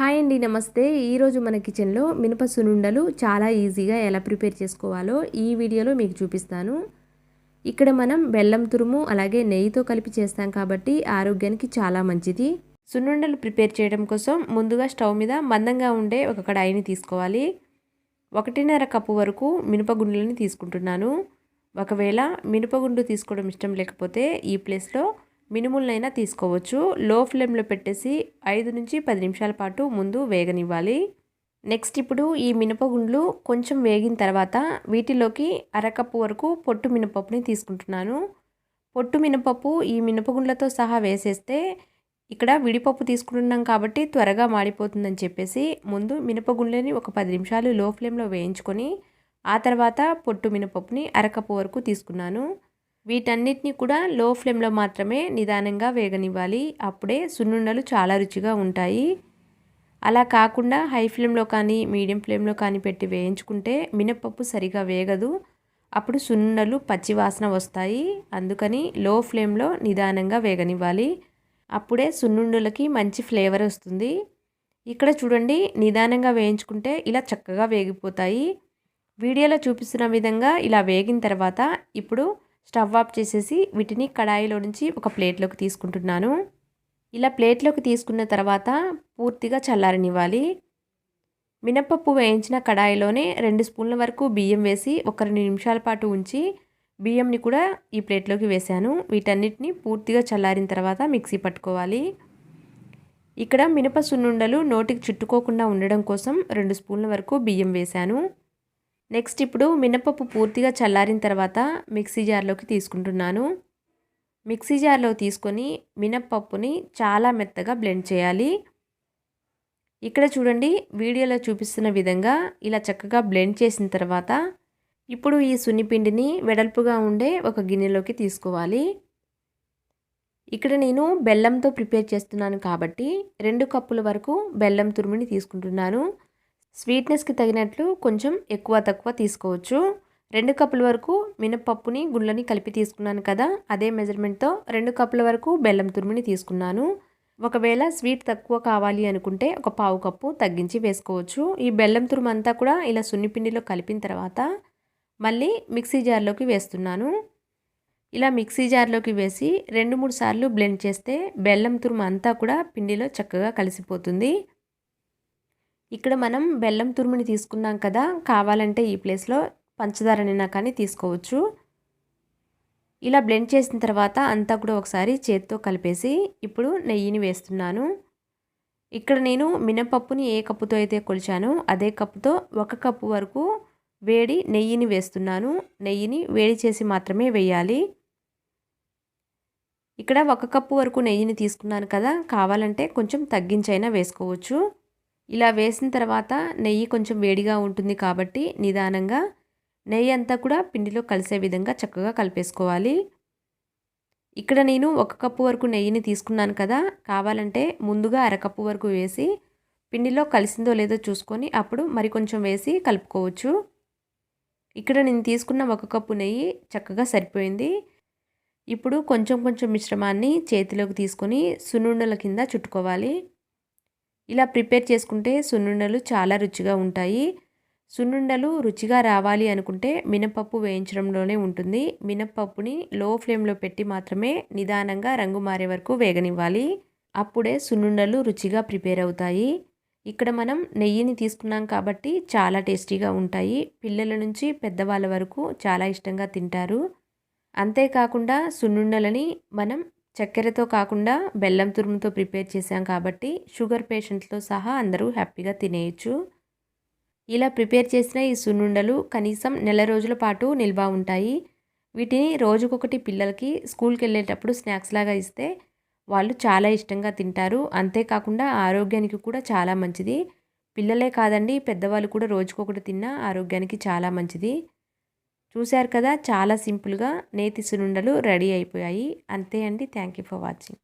Hi అండి నమస్తే. ఈరోజు మన కిచెన్లో మినప సునుండలు చాలా ఈజీగా ఎలా ప్రిపేర్ చేసుకోవాలో ఈ వీడియోలో మీకు చూపిస్తాను. ఇక్కడ మనం బెల్లం తురుము అలాగే నెయ్యితో కలిపి చేస్తాం కాబట్టి ఆరోగ్యానికి చాలా మంచిది. సున్నుండలు ప్రిపేర్ చేయడం కోసం ముందుగా స్టవ్ మీద మందంగా ఉండే ఒక కడాయిని తీసుకోవాలి. ఒకటిన్నర కప్పు వరకు మినపగుండ్లని తీసుకుంటున్నాను. ఒకవేళ మినపగుండు తీసుకోవడం ఇష్టం లేకపోతే ఈ ప్లేస్లో మినుములనైనా తీసుకోవచ్చు. లో ఫ్లేమ్లో పెట్టేసి ఐదు నుంచి పది నిమిషాల పాటు ముందు వేగనివ్వాలి. నెక్స్ట్ ఇప్పుడు ఈ మినపగుండ్లు కొంచెం వేగిన తర్వాత వీటిలోకి అరకప్పు వరకు పొట్టు మినపప్పుని తీసుకుంటున్నాను. పొట్టు మినపప్పు ఈ మినపగుండ్లతో సహా వేసేస్తే ఇక్కడ విడిపప్పు తీసుకుంటున్నాం కాబట్టి త్వరగా మాడిపోతుందని చెప్పేసి ముందు మినపగుండ్లని ఒక పది నిమిషాలు లో ఫ్లేమ్లో వేయించుకొని ఆ తర్వాత పొట్టు మినపప్పుని అరకప్పు వరకు తీసుకున్నాను. వీటన్నిటిని కూడా లో ఫ్లేమ్లో మాత్రమే నిదానంగా వేగనివ్వాలి. అప్పుడే సున్నుండలు చాలా రుచిగా ఉంటాయి. అలా కాకుండా హై ఫ్లేమ్లో కానీ మీడియం ఫ్లేమ్లో కానీ పెట్టి వేయించుకుంటే మినపప్పు సరిగా వేగదు. అప్పుడు సున్నుండలు పచ్చివాసన వస్తాయి. అందుకని లో ఫ్లేమ్లో నిదానంగా వేగనివ్వాలి. అప్పుడే సున్నుండలకి మంచి ఫ్లేవర్ వస్తుంది. ఇక్కడ చూడండి నిదానంగా వేయించుకుంటే ఇలా చక్కగా వేగిపోతాయి. వీడియోలో చూపిస్తున్న విధంగా ఇలా వేగిన తర్వాత ఇప్పుడు స్టవ్ ఆఫ్ చేసేసి వీటిని కడాయిలో నుంచి ఒక ప్లేట్లోకి తీసుకుంటున్నాను. ఇలా ప్లేట్లోకి తీసుకున్న తర్వాత పూర్తిగా చల్లారనివ్వాలి. మినపప్పు వేయించిన కడాయిలోనే రెండు స్పూన్ల వరకు బియ్యం వేసి ఒక రెండు నిమిషాల పాటు ఉంచి బియ్యంని కూడా ఈ ప్లేట్లోకి వేశాను. వీటన్నిటిని పూర్తిగా చల్లారిన తర్వాత మిక్సీ పట్టుకోవాలి. ఇక్కడ మినప సున్నుండలు నోటికి చుట్టుకోకుండా ఉండడం కోసం రెండు స్పూన్ల వరకు బియ్యం వేశాను. నెక్స్ట్ ఇప్పుడు మినపప్పు పూర్తిగా చల్లారిన తర్వాత మిక్సీ జార్లోకి తీసుకుంటున్నాను. మిక్సీ జార్లో తీసుకొని మినప్పప్పుని చాలా మెత్తగా బ్లెండ్ చేయాలి. ఇక్కడ చూడండి వీడియోలో చూపిస్తున్న విధంగా ఇలా చక్కగా బ్లెండ్ చేసిన తర్వాత ఇప్పుడు ఈ సున్నిపిండిని వెడల్పుగా ఉండే ఒక గిన్నెలోకి తీసుకోవాలి. ఇక్కడ నేను బెల్లంతో ప్రిపేర్ చేస్తున్నాను కాబట్టి రెండు కప్పుల వరకు బెల్లం తురుముని తీసుకుంటున్నాను. స్వీట్నెస్కి తగినట్లు కొంచెం ఎక్కువ తక్కువ తీసుకోవచ్చు. రెండు కప్పుల వరకు మినపప్పుని గుళ్ళని కలిపి తీసుకున్నాను కదా అదే మెజర్మెంట్తో రెండు కప్పుల వరకు బెల్లం తురుముని తీసుకున్నాను. ఒకవేళ స్వీట్ తక్కువ కావాలి అనుకుంటే ఒక పావు కప్పు తగ్గించి వేసుకోవచ్చు. ఈ బెల్లం తురుము అంతా కూడా ఇలా సున్నిపిండిలో కలిపిన తర్వాత మళ్ళీ మిక్సీ జార్లోకి వేస్తున్నాను. ఇలా మిక్సీ జార్లోకి వేసి రెండు మూడు సార్లు బ్లెండ్ చేస్తే బెల్లం తురుము అంతా కూడా పిండిలో చక్కగా కలిసిపోతుంది. ఇక్కడ మనం బెల్లం తురుముని తీసుకున్నాం కదా కావాలంటే ఈ ప్లేస్లో పంచదారనైనా కానీ తీసుకోవచ్చు. ఇలా బ్లెండ్ చేసిన తర్వాత అంతా కూడా ఒకసారి చేతితో కలిపేసి ఇప్పుడు నెయ్యిని వేస్తున్నాను. ఇక్కడ నేను మినపప్పుని ఏ కప్పుతో అయితే కొలిచానో అదే కప్పుతో ఒక కప్పు వరకు వేడి నెయ్యిని వేస్తున్నాను. నెయ్యిని వేడి చేసి మాత్రమే వేయాలి. ఇక్కడ ఒక కప్పు వరకు నెయ్యిని తీసుకున్నాను కదా కావాలంటే కొంచెం తగ్గించైనా వేసుకోవచ్చు. ఇలా వేసిన తర్వాత నెయ్యి కొంచెం వేడిగా ఉంటుంది కాబట్టి నిదానంగా నెయ్యి అంతా కూడా పిండిలో కలిసే విధంగా చక్కగా కలిపేసుకోవాలి. ఇక్కడ నేను ఒక కప్పు వరకు నెయ్యిని తీసుకున్నాను కదా కావాలంటే ముందుగా అరకప్పు వరకు వేసి పిండిలో కలిసిందో లేదో చూసుకొని అప్పుడు మరి కొంచెం వేసి కలుపుకోవచ్చు. ఇక్కడ నేను తీసుకున్న ఒక కప్పు నెయ్యి చక్కగా సరిపోయింది. ఇప్పుడు కొంచెం కొంచెం మిశ్రమాన్ని చేతిలోకి తీసుకొని సున్నుండల కింద చుట్టుకోవాలి. ఇలా ప్రిపేర్ చేసుకుంటే సున్నుండలు చాలా రుచిగా ఉంటాయి. సున్నుండలు రుచిగా రావాలి అనుకుంటే మినపప్పు వేయించడంలోనే ఉంటుంది. మినపప్పుని లో ఫ్లేమ్లో పెట్టి మాత్రమే నిదానంగా రంగు మారే వరకు వేగనివ్వాలి. అప్పుడే సున్నుండలు రుచిగా ప్రిపేర్ అవుతాయి. ఇక్కడ మనం నెయ్యిని తీసుకున్నాం కాబట్టి చాలా టేస్టీగా ఉంటాయి. పిల్లల నుంచి పెద్దవాళ్ళ వరకు చాలా ఇష్టంగా తింటారు. అంతేకాకుండా సున్నుండలని మనం చక్కెరతో కాకుండా బెల్లం తురుముతో ప్రిపేర్ చేసాం కాబట్టి షుగర్ పేషెంట్స్తో సహా అందరూ హ్యాపీగా తినేయచ్చు. ఇలా ప్రిపేర్ చేసిన ఈ సున్నుండలు కనీసం నెల రోజుల పాటు నిల్వ ఉంటాయి. వీటిని రోజుకొకటి పిల్లలకి స్కూల్కి వెళ్ళేటప్పుడు స్నాక్స్ లాగా ఇస్తే వాళ్ళు చాలా ఇష్టంగా తింటారు. అంతేకాకుండా ఆరోగ్యానికి కూడా చాలా మంచిది. పిల్లలే కాదండి పెద్దవాళ్ళు కూడా రోజుకొకటి తిన్నా ఆరోగ్యానికి చాలా మంచిది. చూశారు కదా చాలా సింపుల్గా నేతి సునుండలు రెడీ అయిపోయాయి. అంతే అండి. Thank you for watching.